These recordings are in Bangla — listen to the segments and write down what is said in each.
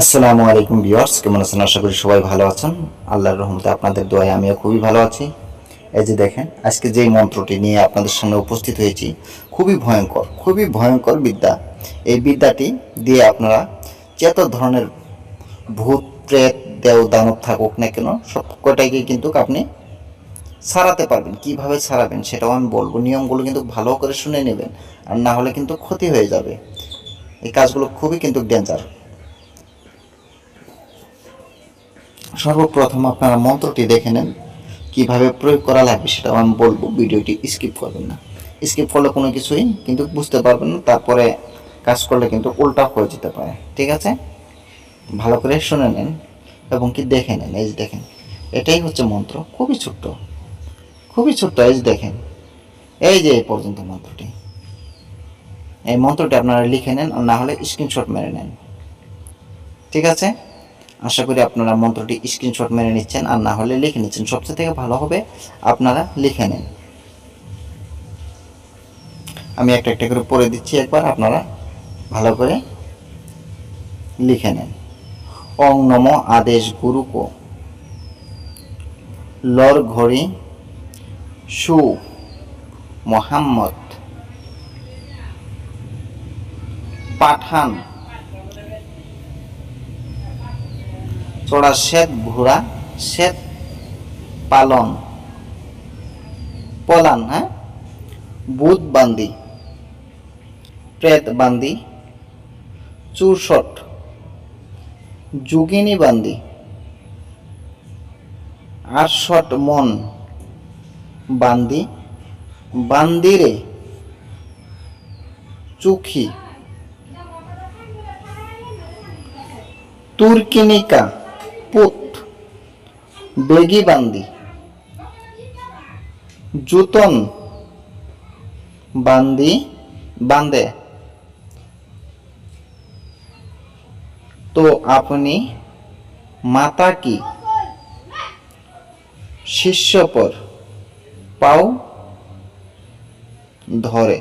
আসসালামু আলাইকুম ভিউয়ার্স, কেমন আছেন? আশা করি সবাই ভালো আছেন। আল্লাহর রহমতে আপনাদের দোয়ায় আমিও খুবই ভালো আছি। এই যে দেখেন, আজকে যেই মন্ত্রটি নিয়ে আপনাদের সামনে উপস্থিত হয়েছি, খুবই ভয়ঙ্কর খুবই ভয়ঙ্কর বিদ্যা। এই বিদ্যাটি দিয়ে আপনারা যত ধরনের ভূত, প্রেত, দেও, দানব থাকুক না কেন সব কটাইকে কিন্তু আপনি সারাতে পারবেন। কীভাবে সারাবেন সেটাও আমি বলব। নিয়মগুলো কিন্তু ভালো করে শুনে নেবেন, আর না হলে কিন্তু ক্ষতি হয়ে যাবে। এই কাজগুলো খুবই কিন্তু ডেঞ্জার। সর্বপ্রথম আপনারা মন্ত্রটি দেখে নেন। কীভাবে প্রয়োগ করা লাগবে সেটা আমি বলব। ভিডিওটি স্কিপ করবেন না। স্কিপ করলে কোনো কিছুই কিন্তু বুঝতে পারবেন না। তারপরে কাজ করলে কিন্তু উল্টা হয়ে যেতে পারে। ঠিক আছে? ভালো করে শুনে নেন এবং কি দেখে নেন। এই যে দেখেন, এটাই হচ্ছে মন্ত্র। খুবই ছোট্ট। খুবই ছোট্ট। এই যে দেখেন, এই যে এই পর্যন্ত মন্ত্রটি। এই মন্ত্রটি আপনারা লিখে নেন আর না হলে স্ক্রিনশট মেরে নেন। ঠিক আছে? আশা করি আপনারা মন্ত্রটি স্ক্রিনশট মেনে নিচ্ছেন, আর না হলে লিখে নিচ্ছেন। সবচেয়ে থেকে ভালো হবে আপনারা লিখে নেন। আমি একটা একটা করে পড়ে দিচ্ছি একবার, আপনারা ভালো করে লিখে নেন। অং নম আদেশ গুরুকো। লর ঘড়ি সু মোহাম্মদ। পাঠান চড়া শ্বেত ঘোড়া শ্বেত পালন, পলান হ্যাঁ? বুধ বান্দি, প্রেত বান্দি, চুরশট, যোগিনী বান্দি, আটশট মন বান্দি, বান্দিরে চুখি, তুর্কিনিকা পুত বেগি বান্দি জুতন, বান্দি, বান্দে। তো আপনি মাতা কি? শিষ্য পর পাও ধরে।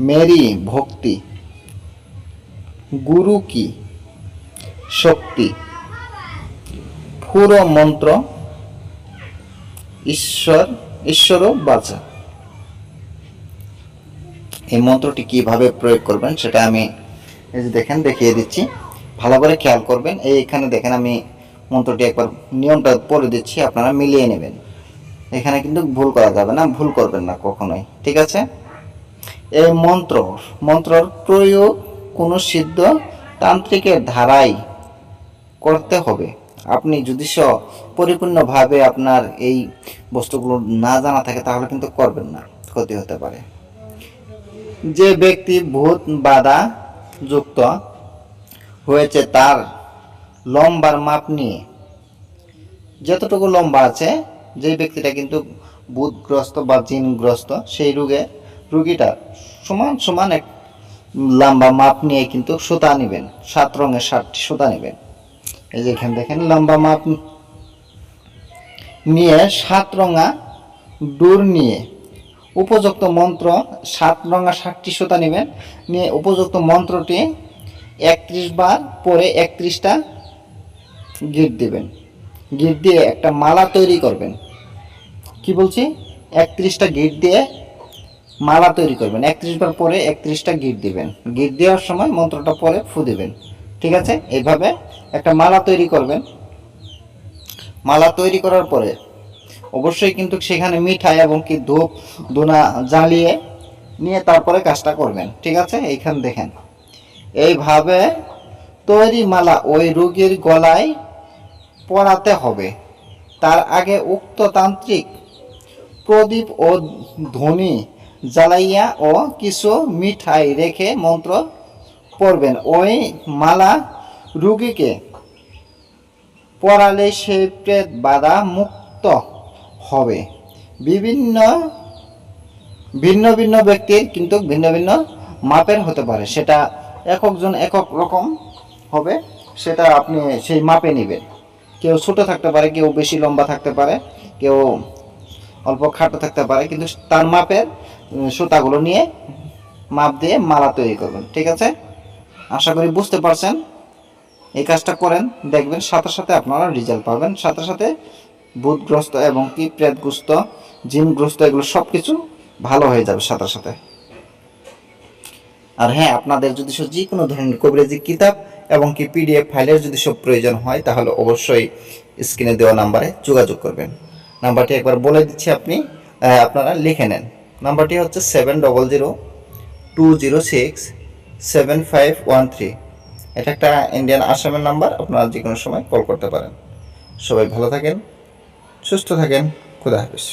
মেরি, ভক্তি। গুরু কি? শক্তি। পুরো মন্ত্র, ঈশ্বর, ঈশ্বরও বাঁচা এই মন্ত্রটি কীভাবে প্রয়োগ করবেন সেটা আমি এই যে দেখেন, দেখিয়ে দিচ্ছি। ভালো করে খেয়াল করবেন। এই এখানে দেখেন, আমি মন্ত্রটি একবার নিয়মটা পড়ে দিচ্ছি, আপনারা মিলিয়ে নেবেন। এখানে কিন্তু ভুল করা যাবে না, ভুল করবেন না কখনোই, ঠিক আছে? এই মন্ত্র, মন্ত্রর প্রয়োগ কোনো সিদ্ধ তান্ত্রিকের ধারায় করতে হবে। আপনি যদি স পরিপূর্ণভাবে আপনার এই বস্তুগুলো না জানা থাকে, তাহলে কিন্তু করবেন না, ক্ষতি হতে পারে। যে ব্যক্তি ভূত বাধা যুক্ত হয়েছে তার লম্বার মাপ নিয়ে, যতটুকু লম্বা আছে, যে ব্যক্তিটা কিন্তু ভূতগ্রস্ত বা জিনগ্রস্ত, সেই রোগে, রুগীটা সমান সমান এক লম্বা মাপ নিয়ে কিন্তু সুতা নেবেন, সাত রঙের সাতটি সুতা নেবেন। এই যে এখানে দেখেন, লম্বা মাপ নিয়ে সাত রঙা ডোর নিয়ে উপযুক্ত মন্ত্র সাত রঙা সাতটি সুতা নেবেন। নিয়ে উপযুক্ত মন্ত্রটি একত্রিশ বার পরে একত্রিশটা গিট দেবেন। গিট দিয়ে একটা মালা তৈরি করবেন। কি বলছি? একত্রিশটা গিট দিয়ে মালা তৈরি করবেন। একত্রিশ বার পরে একত্রিশটা গিট দিবেন। গিট দেওয়ার সময় মন্ত্রটা পরে ফু দিবেন। ঠিক আছে? এইভাবে একটা মালা তৈরি করবেন। মালা তৈরি করার পরে অবশ্যই কিন্তু সেখানে মিঠাই এবং কি ধূপ ধুনা জ্বালিয়ে নিয়ে তারপরে কাজটা করবেন। ঠিক আছে? এইখানে দেখেন। এইভাবে তৈরি মালা ওই রোগীর গলায় পরাতে হবে। তার আগে উক্ত তান্ত্রিক প্রদীপ ও ধ্বনি জ্বালাইয়া ও কিছু মিঠাই রেখে মন্ত্র পড়বেন। ওই মালা রুগীকে পড়ালে সে প্রেত বাধা মুক্ত হবে। বিভিন্ন, ভিন্ন ভিন্ন ব্যক্তির কিন্তু ভিন্ন ভিন্ন মাপের হতে পারে। সেটা এককজন একক রকম হবে, সেটা আপনি সেই মাপে নেবেন। কেউ ছোট থাকতে পারে, কেউ বেশি লম্বা থাকতে পারে, কেউ অল্প খাটো থাকতে পারে, কিন্তু তার মাপের সুতাগুলো নিয়ে মাপ দিয়ে মালা তৈরি করবেন। ঠিক আছে? আশা করি বুঝতে পারছেন। এই কাজটা করেন, দেখবেন সাথে সাথে আপনারা রেজাল্ট পাবেন। সাথে সাথে ভূতগ্রস্ত এবং কি প্রেতগ্রস্ত, জিনগ্রস্ত, এগুলো সব কিছু ভালো হয়ে যাবে সাথে সাথে। আর হ্যাঁ আপনাদের যদি যে কোনো ধরনের কবিরাজি কিতাব এবং কি পিডিএফ ফাইলের যদি সব প্রয়োজন হয়, তাহলে অবশ্যই স্ক্রিনে দেওয়া নাম্বারে যোগাযোগ করবেন। নাম্বারটি একবার বলে দিচ্ছি আপনি আপনারা লিখে নেন। নাম্বারটি হচ্ছে seven double zero two zero six seven five one three এটা একটা ইন্ডিয়ান আসামের নাম্বার আপনারা যে কোনো সময় কল করতে পারেন। সবাই ভালো থাকেন, সুস্থ থাকেন, খুদা হাফিজ।